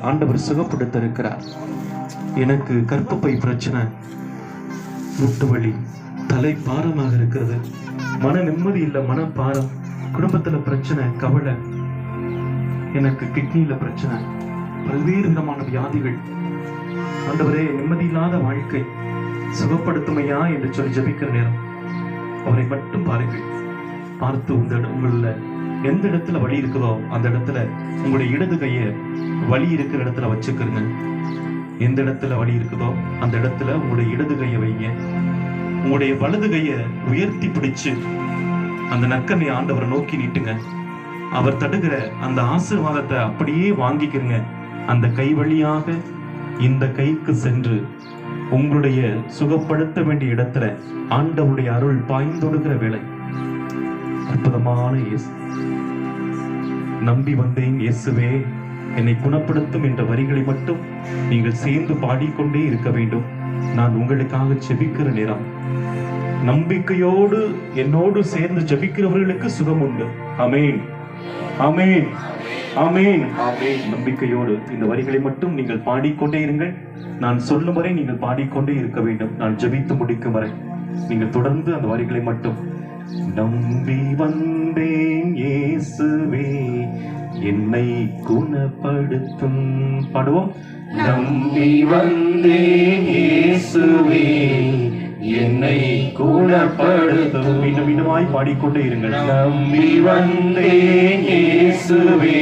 ஆண்டவர் சுகப்படுத்த இருக்கிறார் எனக்கு கற்பப்பை பிரச்சனை முட்டு வலி தலை பாரமாக இருக்கிறது. மன நிம்மதி இல்லை மன பாரம் பிரச்சனை கவலை. எனக்கு கிட்னில பிரச்சனை பல்வேறு விதமான வியாதிகள். ஆண்டவரே நிம்மதி இல்லாத வாழ்க்கை சுகப்படுத்துமையா என்று சொல்லி ஜபிக்கிற நேரம். அவரை மட்டும் பாருங்கள். பார்த்து உங்க எந்த இடத்துல வழி இருக்குதோ அந்த இடத்துல உங்களுடைய இடது கையை வழி இருக்கிற இடத்துல வச்சுக்கிறங்க எந்த இடத்துல வலி இருக்குதோ அந்த இடத்துல உங்களுடைய இடது கையை வைங்க. உங்களுடைய வலது கையை உயர்த்தி பிடிச்சு அந்த நற்கனை ஆண்டவரை நோக்கி நீட்டுங்க. அவர் தடுகிற அந்த ஆசீர்வாதத்தை அப்படியே வாங்கிக்கிறங்க அந்த கை வழியாக இந்த கைக்கு சென்று உங்களுடைய சுகப்படுத்த வேண்டிய இடத்துல ஆண்டவருடைய அருள் பாய்ந்தொடுகிற வேலை அற்புதமான இயேசு. நம்பி வந்தேன் இயேசுவே. என்னை குணப்படுத்தும் என்ற வரிகளை மட்டும் நீங்கள் சேர்ந்து பாடிக்கொண்டே இருக்க வேண்டும். நான் உங்களுக்காக ஜெபிக்கிற நேரம். நம்பிக்கையோடு என்னோடு சேர்ந்து ஜெபிக்கிறவர்களுக்கு சுகம் உண்டு. அமேன் அமேன் அமேன் நம்பிக்கையோடு இந்த வரிகளை மட்டும் நீங்கள் பாடிக்கொண்டே இருங்கள். நான் சொல்லும் வரை நீங்கள் பாடிக்கொண்டே இருக்க வேண்டும். நான் ஜெபித்து முடிக்கும் வரை. நீங்கள் தொடர்ந்து அந்த வரிகளை மட்டும் நம்பி வந்தேன் இயேசுவே என்னை குணப்படுத்தும். பாடுவோம். நம்பி வந்தேன் இயேசுவே என்னை குணப்படுத்தும். மீண்டும் மீண்டுமாய் பாடிக்கொண்டே இருங்கள். நம்பி வந்தேன் இயேசுவே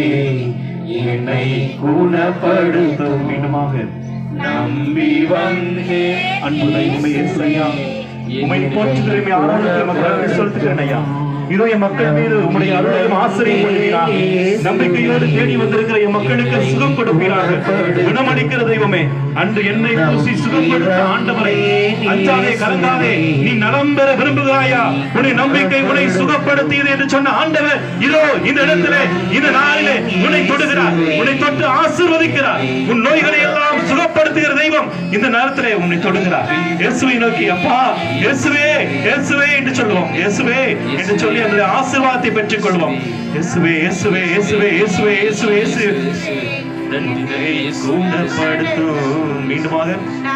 என்னை குணப்படுத்தும். மீண்டுமாக நம்பி வந்தேன். அன்பு தெய்வமே இயேசுவையா. உமை போற்றுகிறேன் ஆராதனை மக்களுக்கு ஐயா இதோ என் மக்கள் மீது உங்களுடைய அருளையும் ஆசிரியம் பண்ணுவீராக நம்பிக்கையோடு தேடி வந்திருக்கிற என் மக்களுக்கு சுகம் கொடுப்பீராக குணமளிக்கிற தெய்வமே அன்று என்னை பூசி சுகம் கொடுத்த ஆண்டவரை அஞ்சாதே கலங்காதே நீ நலம் பெற விரும்புகிறாயா? உன்னை நம்பிக்கை உன்னை சுகப்படுத்தியது என்று சொன்ன ஆண்டவர் இதோ இந்த இடத்திலே இந்த நாளிலே உன்னை தொடுகிறார். உன்னை தொட்டு ஆசிர்வதிக்கிறார். உன் நோய்களை எல்லாம் சுகப்படுத்துகிற தெய்வம் இந்த நேரத்திலே உன்னை தொடுகிறார். இயேசுவை நோக்கி அப்பா இயேசுவே இயேசுவே என்று சொல்லுவோம். இயேசுவே என்று சொல்லி அந்த ஆசீர்வாதத்தை பெற்றுக் கொள்வோம் இயேசுவே இயேசுவே இயேசுவே இயேசுவே இயேசுவே இயேசு. நன்றியை மீண்டுமாக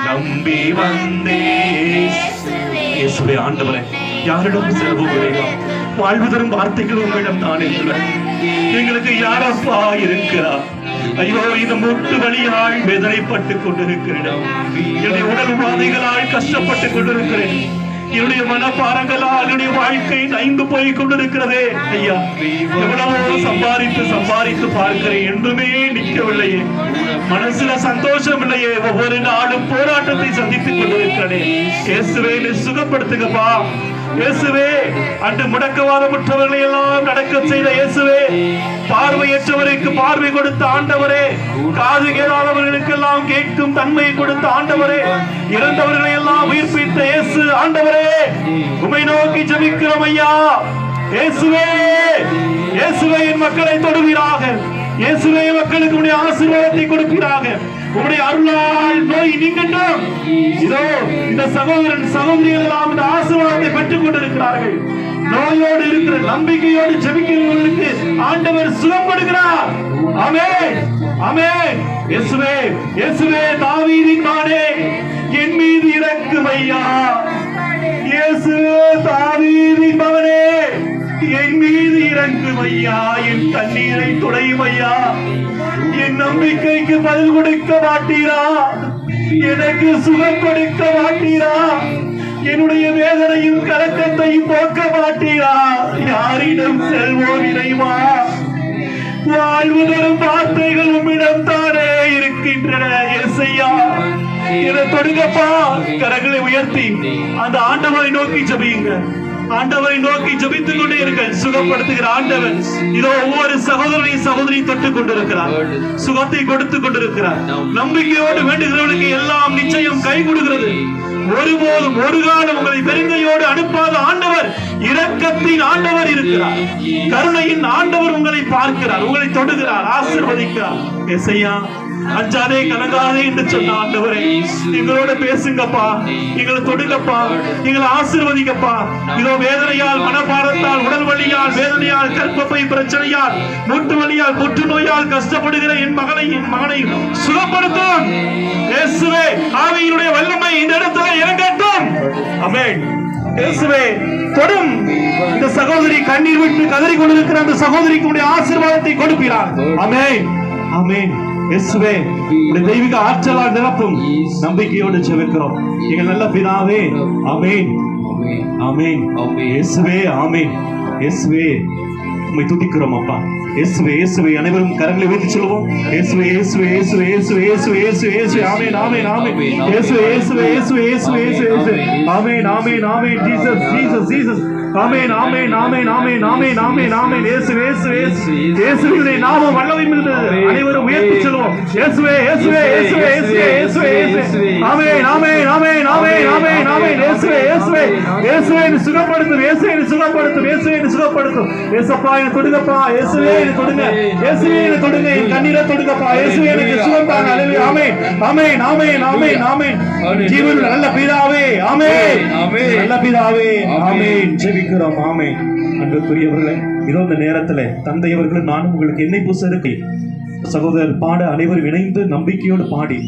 நம்பி வந்தே. இயேசுவே ஆண்டவரே யாரிடம் செல்வோம் வாழ்வு தரும் வார்த்தைகள் உங்களிடம் தானே இருக்கிறேன் எங்களுக்கு யாரப்பா இருக்கிறார்? ஐயோ இந்த முட்டு வழியாய் வேதனைப்பட்டுக் கொண்டிருக்கிறேன். என்னுடைய உடல் உபாதைகளால் கஷ்டப்பட்டுக் கொண்டிருக்கிறேன். என்னுடைய மனப்பாரங்களால் என்னுடைய வாழ்க்கை நைந்து போய் கொண்டிருக்கிறதே. ஐயா எவ்வளவோ சம்பாதித்து சம்பாதித்து பார்க்கிறேன். என்றுமே நிற்கவில்லையே. மனசுல சந்தோஷம் இல்லையே ஒவ்வொரு நாளும் போராட்டத்தை சந்தித்துக் கொண்டிருக்கிறேன் இயேசுவே சுகப்படுத்துங்கப்பா. இயேசுவே அன்று முடக்கவாதமற்றவர்களை எல்லாம் நடக்க செய்த இயேசுவே பார்வையற்றவருக்கு பார்வை கொடுத்த ஆண்டவரே காது கேளாதவர்களுக்கெல்லாம் கேட்கும் தன்மையை கொடுத்த ஆண்டவரே இறந்தவர்களை எல்லாம் உயிர்ப்பித்த இயேசு ஆண்டவரே. உமை நோக்கி ஜபிக்கிறோம் ஐயா. இயேசுவே இயேசுவே என் மக்களை தொடுவீராக. இயேசுவே மக்களுக்கு உடைய ஆசீர்வாதத்தை கொடுப்பீராக. உடைய அருளால் நோய் நீங்கட்டும். இதோ இந்த சகோதரன் சகோதரிகள் எல்லாம் இந்த ஆசீர்வாதத்தை பெற்றுக் கொண்டிருக்கிறார்கள். நோயோடு இருக்கிற நம்பிக்கையோடு ஜெபிக்கிறவர்களுக்கு ஆண்டவர் சுகம் கொடுக்கிறார். அமே அமே இயேசுவே இயேசுவே தாவீதின் மானே என் மீது இறக்கும் ஐயா இயேசுவே என் மீது இறங்கும் என் தண்ணீரை துடையுமையா என் நம்பிக்கைக்கு பதில் கொடுக்க மாட்டீரா? எனக்கு சுகம் கொடுக்க மாட்டீரா? என்னுடைய வேதனையும் கலக்கத்தையும் போக்க மாட்டீரா? யாரிடம் செல்வோம் இறைவா? வாழ்வு தரும் வார்த்தைகள் உம்மிடம் தானே இருக்கின்றன. இதை தொடுங்கப்பா. கரங்களை உயர்த்தி அந்த ஆண்டவரை நோக்கி ஜபியுங்க. ஆண்டவரை நோக்கி ஜபித்துக் கொண்டே இருங்கள். சுகப்படுத்துகிற ஆண்டவர் இதோ ஒவ்வொரு சகோதரனையும் சகோதரி தொட்டுக் கொண்டிருக்கிறார். சுகத்தை கொடுத்து கொண்டிருக்கிறார். நம்பிக்கையோடு வேண்டுகிறவனுக்கு எல்லாம் நிச்சயம் கை கொடுக்கிறது. ஒருபோதும் ஒரு காலம் உங்களை பெருங்கையோடு அனுப்பாத ஆண்டவர் இரக்கத்தின் ஆண்டவர் இருக்கிறார். கருணையின் ஆண்டவர் உங்களை பார்க்கிறார் உங்களை தொடுகிறார் ஆசிர்வதிக்கிறார். எசையா அஞ்சாதே கலங்காதே என்று சொன்ன ஆண்டவரே எங்களோட பேசுங்கப்பா எங்களை தொடுங்கப்பா எங்களை ஆசிர்வதிக்கப்பா இதோ வேதனையால் மனபாரத்தால் உடல் வலியால் கல்பப்பை கற்பப்பை பிரச்சனையால் மூட்டு வலியால் புற்றுநோயால் கஷ்டப்படுகிற என் மகனை என் மகனை சுகப்படுத்தும். இயேசுவே ஆவியினுடைய வல்லமை இந்த இடத்துல இறங்கட்டும். அமேன் இயேசுவே தொடும். இந்த சகோதரி கண்ணீர் விட்டு கதறி கொண்டிருக்கிற அந்த சகோதரிக்கு உடைய ஆசீர்வாதத்தை கொடுப்பீரார் அமேன் அமேன் இயேசுவே உடைய தெய்வீக ஆற்றலால் நிரப்பும் நம்பிக்கையோடு செவிக்கிறோம் எங்கள் நல்ல பிதாவே அமேன் ஆமென். ஆமென். இயேசுவே ஆமென். இயேசுவே உம்மை துதிக்கிறோம் அப்பா இயேசுவே இயேசுவே அனைவரும் கரங்களை வைத்து சொல்லுவோம் இயேசுவே இயேசுவே இயேசுவே இயேசுவே இயேசுவே இயேசுவே இயேசுவே ஆமென் ஆமென் ஆமென் இயேசுவே இயேசுவே இயேசுவே இயேசுவே இயேசுவே இயேசுவே amen amen amen Jesus Jesus Jesus amen amen amen amen amen amen amen இயேசுவே இயேசுவே இயேசுவினுடைய நாமம் வல்லமை மிகுந்தது அனைவரும் உயர்த்தி சொல்லுவோம் இயேசுவே இயேசுவே இயேசுவே இயேசுவே இயேசுவே இயேசுவே ஆமென் ஆமென் ஆமென் ஆமென் ஆமென் ஆமென் இயேசுவே இயேசுவே இயேசுவே நீ சுகப்படுத்தும் இயேசுவே நீ சுகப்படுத்தும் இயேசுவே நீ சுகப்படுத்தும் இயேசப்பா என்னை தொடுங்கப்பா இயேசுவே என்னை தொடுங்க இயேசுவே என்னை தொடுங்க என் கண்ணீரை தொடுங்கப்பா இயேசுவே எனக்கு சுகம் தாங்க அல்லேலூயா ஆமென் ஆமென் ஆமென் ஆமென் ஆமென் ஜீவன் நல்ல பிதாவே ஆமென். நல்ல பிதாவே ஆமென். ஜெபிக்கிறோம் ஆமென். அன்புக்குரியவர்களே இதோ இந்த நேரத்துல தந்தை அவர்களும் நானும் உங்களுக்கு என்னை புசருக்கு சகோதரர் பாட அனைவரும் இணைந்து நம்பிக்கையோடு பாடி.